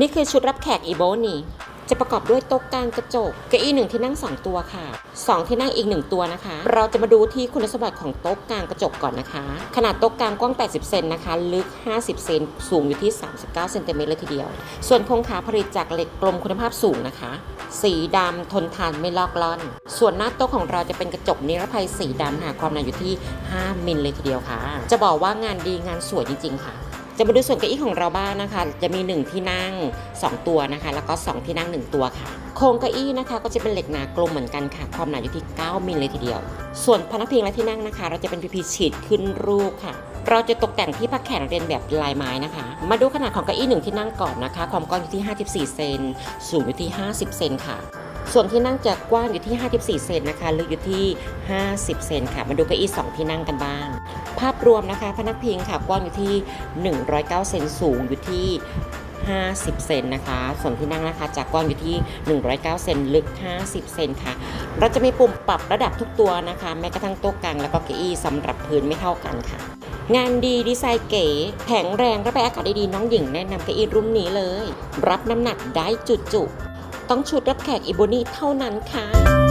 นี่คือชุดรับแขกอีโบนี่จะประกอบด้วยโต๊ะกลางกระจกเก้าอี้หนึ่งที่นั่ง 2 ตัวค่ะ 2 ที่นั่งอีก 1 ตัวนะคะ เราจะมาดูที่คุณสมบัติของโต๊ะกลางกระจกก่อนนะคะ ขนาดโต๊ะกลางกว้าง 80 เซนนะคะ ลึก 50 เซนสูงอยู่ที่ 39 เซนติเมตรเลยทีเดียว ส่วนโครงขาผลิตจากเหล็กกลมคุณภาพสูงนะคะ สีดำทนทานไม่ลอกล่อน ส่วนหน้าโต๊ะของเราจะเป็นกระจกนิรภัยสีดำค่ะความหนาอยู่ที่ 5 มิลเลยทีเดียวค่ะ จะบอกว่างานดีงานสวยจริง ๆ ค่ะ จะมาดูส่วนเก้าอี้ของเราบ้างนะคะ จะมี 1 ที่นั่ง 2 ตัวนะคะ แล้วก็ 2 ที่นั่ง 1 ตัวค่ะ โครงเก้าอี้นะคะ ก็จะเป็นเหล็กหนากลมเหมือนกันค่ะ ความหนาอยู่ที่ 9 มิลเลยทีเดียว ส่วนพนักพิงและที่นั่งนะคะ เราจะเป็นพีพีฉีดขึ้นรูปค่ะ เราจะตกแต่งที่พักแขกเรียนแบบลายไม้นะคะ มาดูขนาดของเก้าอี้หนึ่งที่นั่งก่อนนะคะ ความกว้างอยู่ที่ 54 เซน สูงอยู่ที่ 50 เซนค่ะส่วนที่นั่งจะกว้างอยู่ที่ 54 เซนนะคะ ลึกอยู่ที่ 50 เซนค่ะ มาดูเก้าอี้2ที่นั่งกันบ้าง ภาพรวมนะคะพนักพิงค่ะกว้างอยู่ที่ 109 เซนสูงอยู่ที่ 50 เซนนะคะ ส่วนที่นั่งนะคะจากกว้างอยู่ที่ 109 เซนลึก 50 เซนค่ะ เราจะมีปุ่มปรับระดับทุกตัวนะคะ แม้กระทั่งโต๊ะกลางแล้วก็เก้าอี้สำหรับพื้นไม่เท่ากันค่ะ งานดีดีไซน์เก๋แข็งแรงระบายอากาศด้ดีน้องหญิงแนะนำเก้าอี้รุ่นนี้เลย รับน้ำหนักได้จุๆต้องชุดรับแขกอิโบนี่เท่านั้นค่ะ